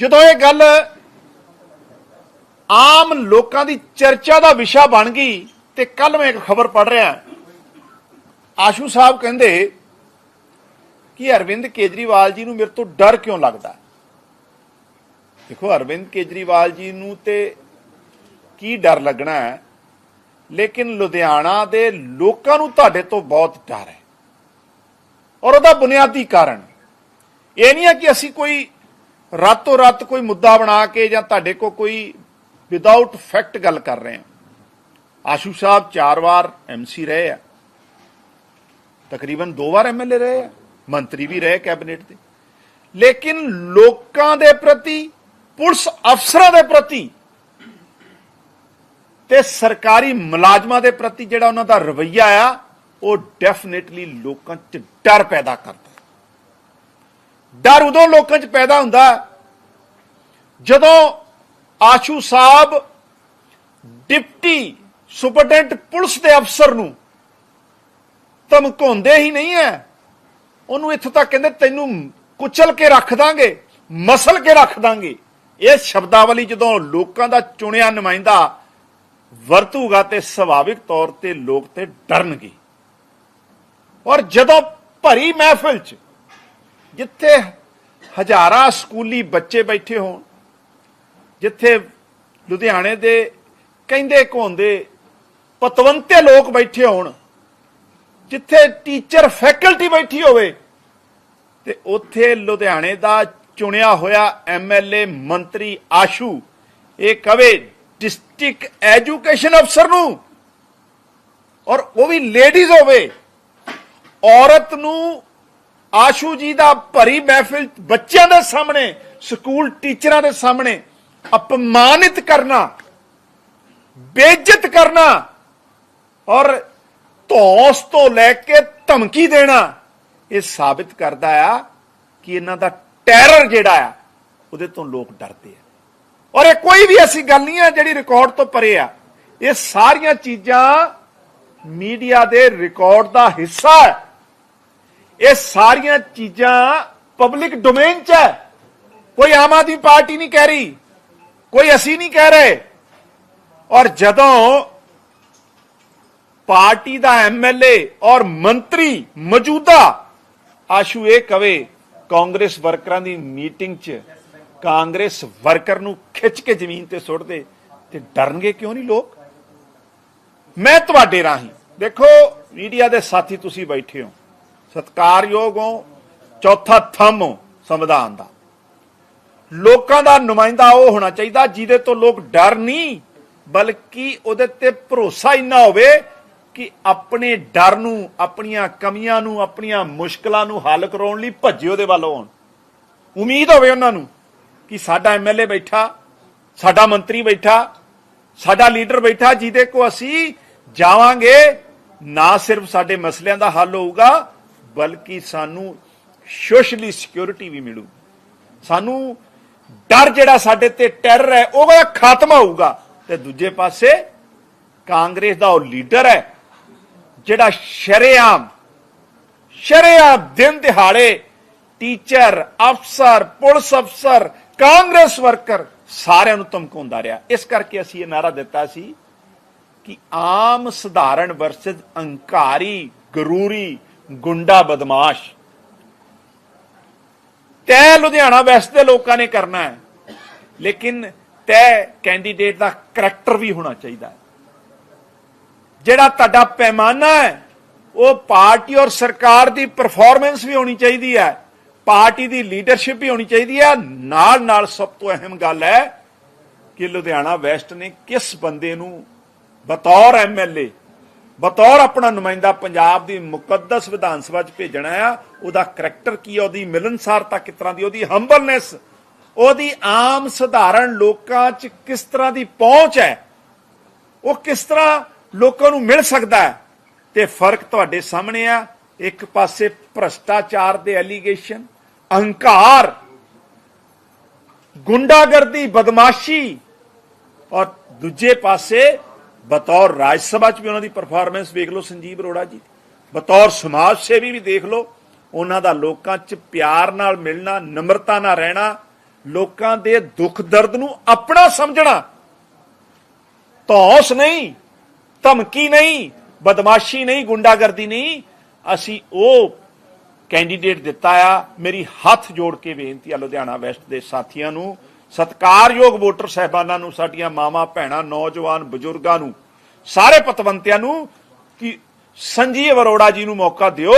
ਜਦੋਂ ਇਹ ਗੱਲ ਆਮ ਲੋਕਾਂ ਦੀ ਚਰਚਾ ਦਾ ਵਿਸ਼ਾ ਬਣ ਗਈ ਤੇ ਕੱਲ ਮੈਂ ਇੱਕ ਖਬਰ ਪੜ੍ਹ ਰਿਹਾ। ਆਸ਼ੂ ਸਾਹਿਬ ਕਹਿੰਦੇ ਕਿ ਅਰਵਿੰਦ ਕੇਜਰੀਵਾਲ ਜੀ ਨੂੰ ਮੇਰੇ ਤੋਂ ਡਰ ਕਿਉਂ ਲੱਗਦਾ? ਦੇਖੋ, ਅਰਵਿੰਦ ਕੇਜਰੀਵਾਲ ਜੀ ਨੂੰ ਤੇ ਕੀ ਡਰ ਲੱਗਣਾ ਹੈ? ਲੇਕਿਨ ਲੁਧਿਆਣਾ ਦੇ ਲੋਕਾਂ ਨੂੰ ਤੁਹਾਡੇ ਤੋਂ ਬਹੁਤ ਡਰ ਹੈ। ਔਰ ਉਹਦਾ ਬੁਨਿਆਦੀ ਕਾਰਨ ਇਹ ਨਹੀਂ ਹੈ ਕਿ ਅਸੀਂ ਕੋਈ ਰਾਤੋਂ ਰਾਤ ਕੋਈ ਮੁੱਦਾ ਬਣਾ ਕੇ ਜਾਂ ਤੁਹਾਡੇ ਕੋ ਕੋਈ ਵਿਦਆਊਟ ਫੈਕਟ ਗੱਲ ਕਰ ਰਹੇ ਹਾਂ। ਆਸ਼ੂ ਸਾਹਿਬ ਚਾਰ ਵਾਰ ਐਮਸੀ ਰਹੇ ਆ। ਤਕਰੀਬਨ ਦੋ ਵਾਰ ਐਮਐਲਏ ਰਹੇ ਆ। ਮੰਤਰੀ ਵੀ ਰਹੇ ਕੈਬਨਿਟ ਦੇ। ਲੇਕਿਨ ਲੋਕਾਂ ਦੇ ਪ੍ਰਤੀ, ਪੁਲਿਸ ਅਫਸਰਾਂ ਦੇ ਪ੍ਰਤੀ ਤੇ ਸਰਕਾਰੀ ਮੁਲਾਜ਼ਮਾਂ ਦੇ ਪ੍ਰਤੀ ਜਿਹੜਾ ਉਹਨਾਂ ਦਾ ਰਵੱਈਆ ਆ, ਉਹ ਡੈਫੀਨਿਟਲੀ ਲੋਕਾਂ 'ਚ ਡਰ ਪੈਦਾ ਕਰਦਾ। ਡਰ ਉਦੋਂ ਲੋਕਾਂ 'ਚ ਪੈਦਾ ਹੁੰਦਾ ਜਦੋਂ Ashu sahib deputy superintendent police ਦੇ ਅਫਸਰ ਨੂੰ ਧਮਕਾਉਂਦੇ ਹੀ ਨਹੀਂ ਹੈ ਉਹਨੂੰ ਇੱਥੋਂ ਤੱਕ ਕਹਿੰਦੇ ਤੈਨੂੰ ਕੁਚਲ ਕੇ ਰੱਖ ਦਾਂਗੇ, ਮਸਲ ਕੇ ਰੱਖ ਦਾਂਗੇ। ਇਹ ਸ਼ਬਦਾਵਲੀ ਜਦੋਂ ਲੋਕਾਂ ਦਾ ਚੁਣਿਆ ਨੁਮਾਇੰਦਾ ਵਰਤੂਗਾ ਤੇ ਸੁਭਾਵਿਕ ਤੌਰ ਤੇ ਲੋਕ ਤੇ ਡਰਨਗੇ। ਔਰ ਜਦੋਂ ਭਰੀ ਮਹਿਫਿਲ 'ਚ ਜਿੱਥੇ ਹਜ਼ਾਰਾਂ ਸਕੂਲੀ ਬੱਚੇ ਬੈਠੇ ਹੋਣ, ਜਿੱਥੇ ਲੁਧਿਆਣੇ ਦੇ ਕਹਿੰਦੇ ਘੋਂਦੇ ਪਤਵੰਤੇ ਲੋਕ ਬੈਠੇ ਹੋਣ, ਜਿੱਥੇ ਟੀਚਰ, ਫੈਕਲਟੀ ਬੈਠੀ ਹੋਵੇ, ਤੇ ਉੱਥੇ ਲੁਧਿਆਣੇ ਦਾ ਚੁਣਿਆ ਹੋਇਆ ਐਮਐਲਏ ਮੰਤਰੀ ਆਸ਼ੂ, ਇਹ ਕਵੇ ਡਿਸਟ੍ਰਿਕਟ ਐਜੂਕੇਸ਼ਨ ਅਫਸਰ ਨੂੰ, ਔਰ ਉਹ ਵੀ ਲੇਡੀਜ਼ ਹੋਵੇ, ਔਰਤ ਨੂੰ ਆਸ਼ੂ ਜੀ ਦਾ ਭਰੀ ਮਹਿਫਿਲ ਬੱਚਿਆਂ ਦੇ ਸਾਹਮਣੇ, ਸਕੂਲ ਟੀਚਰਾਂ ਦੇ ਸਾਹਮਣੇ, ਅਪਮਾਨਿਤ ਕਰਨਾ, ਬੇਇੱਜ਼ਤ ਕਰਨਾ ਔਰ ਧੌਸ ਤੋਂ ਲੈ ਕੇ ਧਮਕੀ ਦੇਣਾ, ਇਹ ਸਾਬਿਤ ਕਰਦਾ ਆ ਕਿ ਇਹਨਾਂ ਦਾ ਟੈਰਰ ਜਿਹੜਾ ਆ, ਉਹਦੇ ਤੋਂ ਲੋਕ ਡਰਦੇ ਆ। ਔਰ ਇਹ ਕੋਈ ਵੀ ਐਸੀ ਗੱਲ ਨਹੀਂ ਆ ਜਿਹੜੀ ਰਿਕਾਰਡ ਤੋਂ ਪਰੇ ਆ। ਇਹ ਸਾਰੀਆਂ ਚੀਜ਼ਾਂ ਮੀਡੀਆ ਦੇ ਰਿਕਾਰਡ ਦਾ ਹਿੱਸਾ ਹੈ। ਇਹ ਸਾਰੀਆਂ ਚੀਜ਼ਾਂ ਪਬਲਿਕ ਡੋਮੇਨ 'ਚ ਹੈ। ਕੋਈ ਆਮ ਆਦਮੀ ਪਾਰਟੀ ਨਹੀਂ ਕਹਿ ਰਹੀ, ਕੋਈ ਅਸੀਂ ਨਹੀਂ ਕਹਿ ਰਹੇ। ਔਰ ਜਦੋਂ ਪਾਰਟੀ ਦਾ ਐਮਐਲਏ ਔਰ ਮੰਤਰੀ ਮੌਜੂਦਾ, ਆਸ਼ੂ ਇਹ ਕਵੇ, ਕਾਂਗਰਸ ਵਰਕਰਾਂ ਦੀ ਮੀਟਿੰਗ 'ਚ ਕਾਂਗਰਸ ਵਰਕਰ ਨੂੰ ਖਿੱਚ ਕੇ ਜ਼ਮੀਨ ਤੇ ਸੁੱਟ ਦੇ ਤੇ ਡਰਨਗੇ ਕਿਉਂ ਨਹੀਂ ਲੋਕ? ਮੈਂ ਤੁਹਾਡੇ ਰਾਹੀਂ, ਦੇਖੋ, ਮੀਡੀਆ ਦੇ ਸਾਥੀ ਤੁਸੀਂ ਬੈਠੇ ਹੋ। ਸਤਕਾਰਯੋਗ ਹੋ, ਚੌਥਾ ਥੰਮ ਹੋ, ਸੰਵਿਧਾਨ ਦਾ। ਲੋਕਾਂ ਦਾ ਨੁਮਾਇੰਦਾ ਉਹ ਹੋਣਾ ਚਾਹੀਦਾ ਜਿਹਦੇ ਤੋਂ ਲੋਕ ਡਰ ਨਹੀਂ, ਬਲਕਿ ਉਹਦੇ ਤੇ ਭਰੋਸਾ ਇੰਨਾ ਹੋਵੇ ਕਿ ਆਪਣੇ ਡਰ ਨੂੰ, ਆਪਣੀਆਂ ਕਮੀਆਂ ਨੂੰ, ਆਪਣੀਆਂ ਮੁਸ਼ਕਲਾਂ ਨੂੰ ਹੱਲ ਕਰਾਉਣ ਲਈ ਭੱਜੇ ਉਹਦੇ ਵੱਲ ਆਉਣ ਉਮੀਦ ਹੋਵੇ ਉਹਨਾਂ ਨੂੰ ਕਿ ਸਾਡਾ ਐਮਐਲਏ ਬੈਠਾ, ਸਾਡਾ ਮੰਤਰੀ ਬੈਠਾ, ਸਾਡਾ ਲੀਡਰ ਬੈਠਾ ਜਿਹਦੇ ਕੋ ਅਸੀਂ ਜਾਵਾਂਗੇ, ਨਾ ਸਿਰਫ ਸਾਡੇ ਮਸਲਿਆਂ ਦਾ ਹੱਲ ਹੋਊਗਾ ਬਲਕਿ ਸਾਨੂੰ ਸੋਸ਼ਲੀ ਸਿਕਿਉਰਿਟੀ ਵੀ ਮਿਲੂ। ਸਾਨੂੰ ਡਰ ਜਿਹੜਾ ਸਾਡੇ ਤੇ ਟੈਰਰ ਹੈ ਉਹਦਾ ਖਾਤਮਾ ਹੋਊਗਾ, ਤੇ ਦੂਜੇ ਪਾਸੇ ਕਾਂਗਰਸ ਦਾ ਉਹ ਲੀਡਰ ਹੈ, ਜਿਹੜਾ ਸ਼ਰੇਆਮ ਸ਼ਰੇਆਮ ਦਿਨ ਦਿਹਾੜੇ ਟੀਚਰ ਅਫਸਰ ਪੁਲਿਸ ਅਫਸਰ ਕਾਂਗਰਸ ਵਰਕਰ ਸਾਰਿਆਂ ਨੂੰ ਧਮਕਾਉਂਦਾ ਰਿਹਾ। ਇਸ ਕਰਕੇ ਅਸੀਂ ਇਹ ਨਾਰਾ ਦਿੱਤਾ ਸੀ ਕਿ ਆਮ ਸਧਾਰਨ ਵਰਸਜ ਅਹੰਕਾਰੀ, ਗਰੂਰੀ ਗੁੰਡਾ ਬਦਮਾਸ਼। ਤੈ ਲੁਧਿਆਣਾ ਵੈਸਟ ਦੇ ਲੋਕਾਂ ਨੇ ਕਰਨਾ ਹੈ, ਲੇਕਿਨ ਤੈ ਕੈਂਡੀਡੇਟ ਦਾ ਕਰੈਕਟਰ ਵੀ ਹੋਣਾ ਚਾਹੀਦਾ ਹੈ। ਜਿਹੜਾ ਤੁਹਾਡਾ ਪੈਮਾਨਾ ਹੈ, ਉਹ ਪਾਰਟੀ ਔਰ ਸਰਕਾਰ ਦੀ ਪਰਫਾਰਮੈਂਸ ਵੀ ਹੋਣੀ ਚਾਹੀਦੀ ਹੈ, ਪਾਰਟੀ ਦੀ ਲੀਡਰਸ਼ਿਪ ਵੀ ਹੋਣੀ ਚਾਹੀਦੀ ਹੈ। ਨਾਲ ਨਾਲ ਸਭ ਤੋਂ ਅਹਿਮ ਗੱਲ ਹੈ ਕਿ ਲੁਧਿਆਣਾ ਵੈਸਟ ਨੇ ਕਿਸ ਬੰਦੇ ਨੂੰ ਬਤੌਰ ਐਮਐਲਏ ਬਤੌਰ ਆਪਣਾ ਨੁਮਾਇੰਦਾ ਪੰਜਾਬ ਦੀ ਮੁਕੱਦਸ ਵਿਧਾਨ ਸਭਾ 'ਚ ਭੇਜਣਾ ਆ, ਉਹਦਾ ਕਰੈਕਟਰ ਕੀ ਹੈ ਉਹਦੀ ਮਿਲਨਸਾਰਤਾ ਕਿਸ ਤਰ੍ਹਾਂ ਦੀ, ਉਹਦੀ ਹੰਬਲਨੈਸ, ਉਹਦੀ ਆਮ ਸਧਾਰਨ ਲੋਕਾਂ 'ਚ ਕਿਸ ਤਰ੍ਹਾਂ ਦੀ ਪਹੁੰਚ ਹੈ, ਉਹ ਕਿਸ ਤਰ੍ਹਾਂ ਲੋਕਾਂ ਨੂੰ ਮਿਲ ਸਕਦਾ ਹੈ, ਤੇ ਫ਼ਰਕ ਤੁਹਾਡੇ ਸਾਹਮਣੇ ਆ। ਇੱਕ ਪਾਸੇ ਭ੍ਰਸ਼ਟਾਚਾਰ ਦੇ ਐਲੀਗੇਸ਼ਨ ਅਹੰਕਾਰ, ਗੁੰਡਾਗਰਦੀ, ਬਦਮਾਸ਼ੀ, ਔਰ ਦੂਜੇ ਪਾਸੇ ਬਤੌਰ ਰਾਜ ਸਭਾ ਚ ਵੀ ਉਹਨਾਂ ਦੀ ਪਰਫਾਰਮੈਂਸ ਵੇਖ ਲਓ, ਸੰਜੀਵ ਅਰੋੜਾ ਜੀ। ਬਤੌਰ ਸਮਾਜ ਸੇਵੀ ਵੀ ਦੇਖ ਲਓ, ਉਹਨਾਂ ਦਾ ਲੋਕਾਂ 'ਚ ਪਿਆਰ ਨਾਲ ਮਿਲਣਾ, ਨਮਰਤਾ ਨਾਲ ਰਹਿਣਾ, ਲੋਕਾਂ ਦੇ ਦੁੱਖ ਦਰਦ ਨੂੰ ਆਪਣਾ ਸਮਝਣਾ। ਧੌਂਸ ਨਹੀਂ, ਧਮਕੀ ਨਹੀਂ, ਬਦਮਾਸ਼ੀ ਨਹੀਂ, ਗੁੰਡਾਗਰਦੀ ਨਹੀਂ। ਅਸੀਂ ਉਹ ਕੈਂਡੀਡੇਟ ਦਿੱਤਾ ਆ, ਮੇਰੀ ਹੱਥ ਜੋੜ ਕੇ ਬੇਨਤੀ ਆ ਲੁਧਿਆਣਾ ਵੈਸਟ ਦੇ ਸਾਥੀਆਂ ਨੂੰ ਸਤਕਾਰਯੋਗ ਵੋਟਰ ਸਹਿਬਾਨਾਂ ਨੂੰ, ਸਾਡੀਆਂ ਮਾਵਾਂ, ਭੈਣਾਂ, ਨੌਜਵਾਨ ਬਜ਼ੁਰਗਾਂ ਨੂੰ, ਸਾਰੇ ਪਤਵੰਤਿਆਂ ਨੂੰ ਕਿ ਸੰਜੀਵ ਅਰੋੜਾ ਜੀ ਨੂੰ ਮੌਕਾ ਦਿਓ,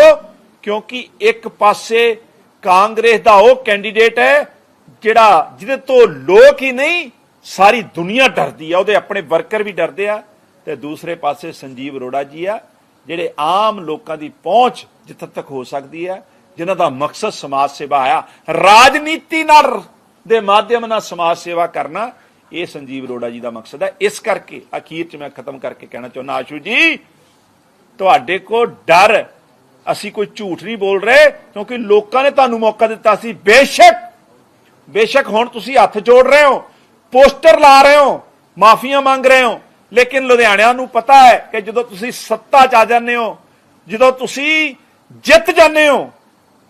ਕਿਉਂਕਿ ਇੱਕ ਪਾਸੇ ਕਾਂਗਰਸ ਦਾ ਉਹ ਕੈਂਡੀਡੇਟ ਹੈ, ਜਿਹੜਾ ਜਿਹਦੇ ਤੋਂ ਲੋਕ ਹੀ ਨਹੀਂ, ਸਾਰੀ ਦੁਨੀਆ ਡਰਦੀ ਆ, ਉਹਦੇ ਆਪਣੇ ਵਰਕਰ ਵੀ ਡਰਦੇ ਆ, ਤੇ ਦੂਸਰੇ ਪਾਸੇ ਸੰਜੀਵ ਅਰੋੜਾ ਜੀ ਆ, ਜਿਹੜੇ ਆਮ ਲੋਕਾਂ ਦੀ ਪਹੁੰਚ ਜਿੱਥੇ ਤੱਕ ਹੋ ਸਕਦੀ ਹੈ ਜਿਨ੍ਹਾਂ ਦਾ ਮਕਸਦ ਸਮਾਜ ਸੇਵਾ ਆ, ਰਾਜਨੀਤੀ ਨਾਲ ਦੇ ਮਾਧਿਅਮ ਨਾਲ ਸਮਾਜ ਸੇਵਾ ਕਰਨਾ, ਇਹ ਸੰਜੀਵ ਅਰੋੜਾ ਜੀ ਦਾ ਮਕਸਦ ਹੈ। ਇਸ ਕਰਕੇ ਅਖੀਰ ਚ ਮੈਂ ਖਤਮ ਕਰਕੇ ਕਹਿਣਾ ਚਾਹੁੰਦਾ, ਆਸ਼ੂ ਜੀ, ਤੁਹਾਡੇ ਕੋ ਡਰ, ਅਸੀਂ ਕੋਈ ਝੂਠ ਨਹੀਂ ਬੋਲ ਰਹੇ, ਕਿਉਂਕਿ ਲੋਕਾਂ ਨੇ ਤੁਹਾਨੂੰ ਮੌਕਾ ਦਿੱਤਾ ਸੀ। ਬੇਸ਼ੱਕ ਬੇਸ਼ੱਕ ਹੁਣ ਤੁਸੀਂ ਹੱਥ ਜੋੜ ਰਹੇ ਹੋ, ਪੋਸਟਰ ਲਾ ਰਹੇ ਹੋ, ਮਾਫੀਆਂ ਮੰਗ ਰਹੇ ਹੋ, ਲੇਕਿਨ ਲੁਧਿਆਣਿਆਂ ਨੂੰ ਪਤਾ ਹੈ ਕਿ ਜਦੋਂ ਤੁਸੀਂ ਸੱਤਾ 'ਚ ਆ ਜਾਂਦੇ ਹੋ, ਜਦੋਂ ਤੁਸੀਂ ਜਿੱਤ ਜਾਂਦੇ ਹੋ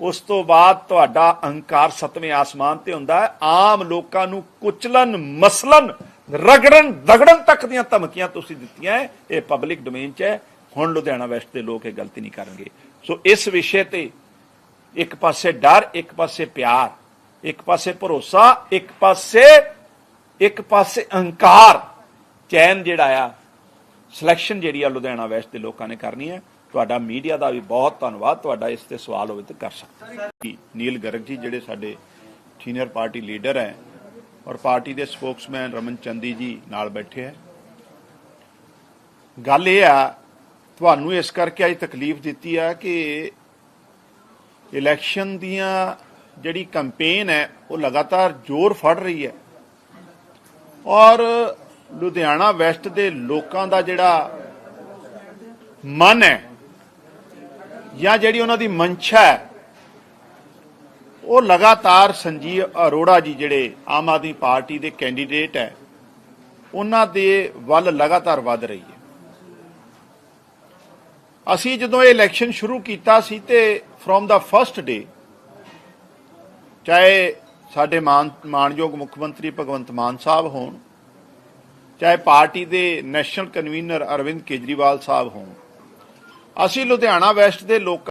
ਉਸ ਤੋਂ ਬਾਅਦ ਤੁਹਾਡਾ ਅਹੰਕਾਰ ਸਤਵੇਂ ਆਸਮਾਨ ਤੇ ਹੁੰਦਾ ਹੈ। ਆਮ ਲੋਕਾਂ ਨੂੰ ਕੁਚਲਨ ਮਸਲਨ ਰਗੜਨ ਦਗੜਨ ਤੱਕ ਦੀਆਂ ਧਮਕੀਆਂ ਤੁਸੀਂ ਦਿੱਤੀਆਂ ਹੈ, ਇਹ ਪਬਲਿਕ ਡੋਮੇਨ 'ਚ ਹੈ। ਹੁਣ ਲੁਧਿਆਣਾ ਵੈਸਟ ਦੇ ਲੋਕ ਇਹ ਗਲਤੀ ਨਹੀਂ ਕਰਨਗੇ। ਸੋ ਇਸ ਵਿਸ਼ੇ ਤੇ ਇੱਕ ਪਾਸੇ ਡਰ ਇੱਕ ਪਾਸੇ ਪਿਆਰ ਇੱਕ ਪਾਸੇ ਭਰੋਸਾ ਇੱਕ ਪਾਸੇ ਇੱਕ ਪਾਸੇ ਅਹੰਕਾਰ। ਚੈਨ ਜਿਹੜਾ ਆ ਸਿਲੈਕਸ਼ਨ ਜਿਹੜੀ ਆ ਲੁਧਿਆਣਾ ਵੈਸਟ ਦੇ ਲੋਕਾਂ ਨੇ ਕਰਨੀ ਹੈ। ਤੁਹਾਡਾ ਮੀਡੀਆ ਦਾ ਵੀ ਬਹੁਤ ਧੰਨਵਾਦ, ਤੁਹਾਡਾ ਇਸ ਤੇ ਸਵਾਲ ਹੋਵੇ ਤਾਂ ਕਰ ਸਕਦੇ ਨੀਲ ਗਰਗ ਜੀ ਜਿਹੜੇ ਸਾਡੇ ਸੀਨੀਅਰ ਪਾਰਟੀ ਲੀਡਰ ਹੈ ਔਰ ਪਾਰਟੀ ਦੇ ਸਪੋਕਸਮੈਨ ਰਮਨ ਚੰਦੀ ਜੀ ਨਾਲ ਬੈਠੇ ਹੈ। ਗੱਲ ਇਹ ਆ, ਤੁਹਾਨੂੰ ਇਸ ਕਰਕੇ ਅੱਜ ਤਕਲੀਫ ਦਿੱਤੀ ਆ ਕਿ ਇਲੈਕਸ਼ਨ ਦੀਆਂ ਜਿਹੜੀ ਕੈਂਪੇਨ ਹੈ, ਉਹ ਲਗਾਤਾਰ ਜ਼ੋਰ ਫੜ ਰਹੀ ਹੈ। ਔਰ ਲੁਧਿਆਣਾ ਵੈਸਟ ਦੇ ਲੋਕਾਂ ਦਾ ਜਿਹੜਾ ਮਨ ਹੈ ਜਾਂ ਜਿਹੜੀ ਉਹਨਾਂ ਦੀ ਮਨਸ਼ਾ ਹੈ, ਉਹ ਲਗਾਤਾਰ ਸੰਜੀਵ ਅਰੋੜਾ ਜੀ ਜਿਹੜੇ ਆਮ ਆਦਮੀ ਪਾਰਟੀ ਦੇ ਕੈਂਡੀਡੇਟ ਹੈ, ਉਹਨਾਂ ਦੇ ਵੱਲ ਲਗਾਤਾਰ ਵੱਧ ਰਹੀ ਹੈ। ਅਸੀਂ ਜਦੋਂ ਇਹ ਇਲੈਕਸ਼ਨ ਸ਼ੁਰੂ ਕੀਤਾ ਸੀ ਤੇ ਫਰੋਮ ਦਾ ਫਰਸਟ ਡੇ ਚਾਹੇ ਸਾਡੇ ਮਾਨ, ਮਾਨਯੋਗ ਮੁੱਖ ਮੰਤਰੀ ਭਗਵੰਤ ਮਾਨ ਸਾਹਿਬ ਹੋਣ, ਚਾਹੇ ਪਾਰਟੀ ਦੇ ਨੈਸ਼ਨਲ ਕਨਵੀਨਰ ਅਰਵਿੰਦ ਕੇਜਰੀਵਾਲ ਸਾਹਿਬ ਹੋਣ ਅਸੀਂ ਲੁਧਿਆਣਾ ਵੈਸਟ ਦੇ ਲੋਕ